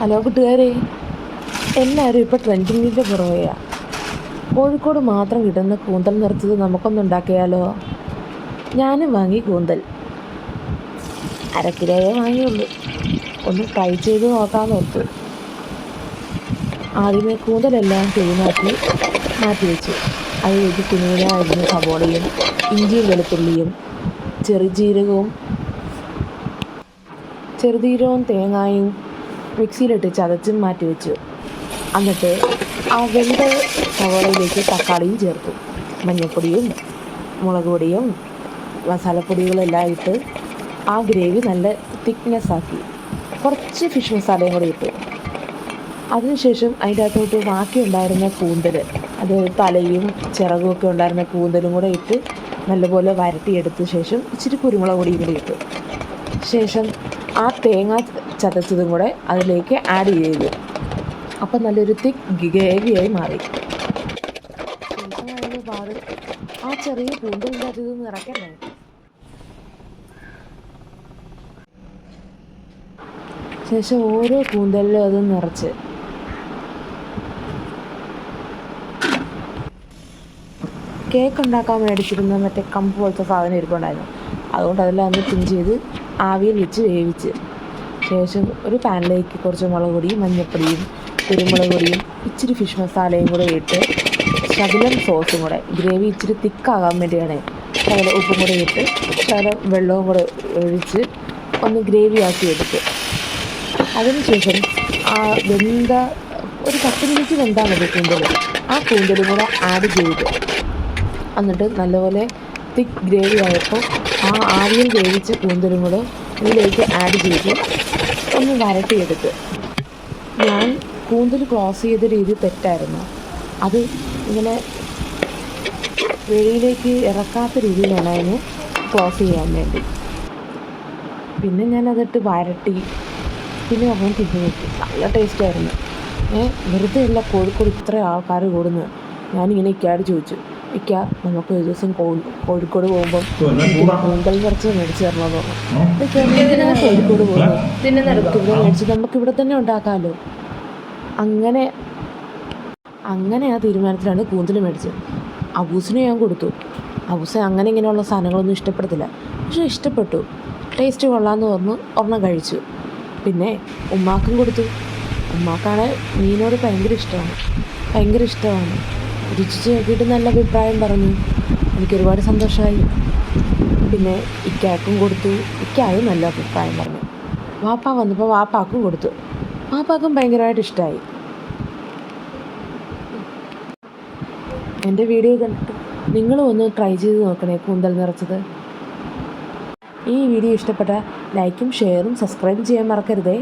Hello കൂട്ടുകാരെ എല്ലാവരും ഇപ്പോൾ ട്രെൻഡിങ്ങിന്റെ പുറകെയാണ് കോഴിക്കോട് മാത്രം കിട്ടുന്ന കൂന്തൽ നിറച്ചത് നമുക്കൊന്നും ഉണ്ടാക്കിയാലോ? ഞാനും വാങ്ങി കൂന്തൽ. അര വാങ്ങിയുള്ളൂ. ഒന്ന് ട്രൈ ചെയ്ത് നോക്കാമെന്ന് ഓർത്തു ആദ്യമേ കൂന്തലെല്ലാം ക്ലീനാക്കി മാറ്റി വെച്ചു. അതിലേക്ക് കുഞ്ഞിനെ കുഞ്ഞിനായിരുന്നു സവോളയും ഇഞ്ചിയും വെളുത്തുള്ളിയും ചെറുജീരകവും ചെറുതീരവും തേങ്ങായും മിക്സിയിലിട്ട് ചതച്ചും മാറ്റി വെച്ചു. എന്നിട്ട് ആ വെന്ത സവോളയിലേക്ക് തക്കാളിയും ചേർത്തു. മഞ്ഞൾപ്പൊടിയും മുളക് പൊടിയും മസാലപ്പൊടികളെല്ലാം ഇട്ട് ആ ഗ്രേവി നല്ല തിക്നെസ് ആക്കി. കുറച്ച് ഫിഷ് മസാലയും കൂടി ഇട്ടു. അതിനുശേഷം അതിന്റെ അകത്തോട്ട് ബാക്കി ഉണ്ടായിരുന്ന കൂന്തൽ അത് തലയും ചിറകും ഒക്കെ ഉണ്ടായിരുന്ന കൂന്തലും കൂടെ ഇട്ട് നല്ലപോലെ വരട്ടിയെടുത്ത ശേഷം ഇച്ചിരി കുരുമുളക് പൊടിയും കൂടി ഇട്ടു. ശേഷം ആ തേങ്ങ ചതച്ചതും കൂടെ അതിലേക്ക് ആഡ് ചെയ്തു. അപ്പം നല്ലൊരു തിക്ക് ഗ്രേവിയായി മാറി. പാട്. ആ ചെറിയ പൂണ്ടുണ്ടാക്കിയത് ഇറക്കണ്ടേ? ശേഷം ഓരോ കൂന്തലിലും അത് നിറച്ച്. കേക്ക് ഉണ്ടാക്കാൻ മേടിച്ചിരുന്ന മറ്റേ കമ്പ് പോലത്തെ സാധനം ഇരിപ്പുണ്ടായിരുന്നു. അതുകൊണ്ട് അതെല്ലാം ഒന്ന് പിൻ ചെയ്ത് ആവിയിൽ വെച്ച് വേവിച്ച്. ശേഷം ഒരു പാനിലേക്ക് കുറച്ച് മുളക് പൊടിയും മഞ്ഞൾപ്പൊടിയും കുരുമുളക് പൊടിയും ഇച്ചിരി ഫിഷ് മസാലയും കൂടെ ഇട്ട് ശകലം സോസും കൂടെ ഗ്രേവി ഇച്ചിരി തിക്കാകാൻ വേണ്ടിയാണ് ശകലം ഉപ്പും കൂടെ ഇട്ട് ശകലം വെള്ളവും കൂടെ ഒഴിച്ച് ഒന്ന് ഗ്രേവി ആക്കി എടുത്ത്. അതിനുശേഷം ആ വെന്ത ഒരു പത്ത് മിനിറ്റ് വെന്താൽ മതി കൂന്തൽ ആ കൂന്തലും കൂടെ ആഡ് ചെയ്ത് എന്നിട്ട് നല്ലപോലെ തിക്ക് ഗ്രേവി ആയപ്പോൾ ആ ആവിയിൽ വേവിച്ച കൂന്തലും കൂടെ ഇതിലേക്ക് ആഡ് ചെയ്ത് ഒന്ന് വരട്ടിയെടുത്ത്. ഞാൻ കൂന്തൽ ക്ലോസ് ചെയ്ത രീതി തെറ്റായിരുന്നു. അത് ഇങ്ങനെ വെളിയിലേക്ക് ഇറക്കാത്ത രീതിയിൽ അതിന് ക്ലോസ് ചെയ്യാൻ വേണ്ടി. പിന്നെ ഞാൻ അതിട്ട് വരട്ടി. പിന്നെ അവൻ തിന്നു നോക്കി. നല്ല ടേസ്റ്റായിരുന്നു ഏ വെറുതെ അല്ല കോഴിക്കോട് ഇത്ര ആൾക്കാർ കൂടുന്നത്. ഞാനിങ്ങനെ ഇക്കാട് ചോദിച്ചു. ഇക്ക നമുക്ക് ഒരു ദിവസം കോഴിക്കോട് പോകുമ്പോൾ കൂന്തൽ നിറച്ച് മേടിച്ച് തരണമെന്ന് പറഞ്ഞു. കോഴിക്കോട് പോകുമ്പോൾ നമുക്കിവിടെ മേടിച്ച് നമുക്കിവിടെ തന്നെ ഉണ്ടാക്കാമല്ലോ അങ്ങനെ അങ്ങനെ ആ തീരുമാനത്തിലാണ് കൂന്തൽ മേടിച്ചത്. അബൂസിന് ഞാൻ കൊടുത്തു. അബൂസ അങ്ങനെ ഇങ്ങനെയുള്ള സാധനങ്ങളൊന്നും ഇഷ്ടപ്പെടത്തില്ല. പക്ഷെ ഇഷ്ടപ്പെട്ടു. ടേസ്റ്റ് കൊള്ളാമെന്ന് പറഞ്ഞു ഒരെണ്ണം കഴിച്ചു. പിന്നെ ഉമ്മാക്കും കൊടുത്തു. ഉമ്മാക്കാണ് മീനോട് ഭയങ്കര ഇഷ്ടമാണ്. ഭയങ്കര ഇഷ്ടമാണ്. രുചിച്ച് നോക്കിയിട്ട് നല്ല അഭിപ്രായം പറഞ്ഞു. എനിക്ക് ഒരുപാട് സന്തോഷമായി. പിന്നെ ഇക്കാക്കും കൊടുത്തു. ഇക്കായും നല്ല അഭിപ്രായം പറഞ്ഞു. വാപ്പ വന്നപ്പോൾ വാപ്പാക്കും കൊടുത്തു. വാപ്പാക്കും ഭയങ്കരമായിട്ട് ഇഷ്ടമായി എന്റെ വീഡിയോ കണ്ടിട്ട് നിങ്ങളും ഒന്ന് ട്രൈ ചെയ്ത് നോക്കണേ കൂന്തൽ നിറച്ചത്. ഈ വീഡിയോ ഇഷ്ടപ്പെട്ട ലൈക്കും ഷെയറും സബ്സ്ക്രൈബ് ചെയ്യാൻ മറക്കരുതേ.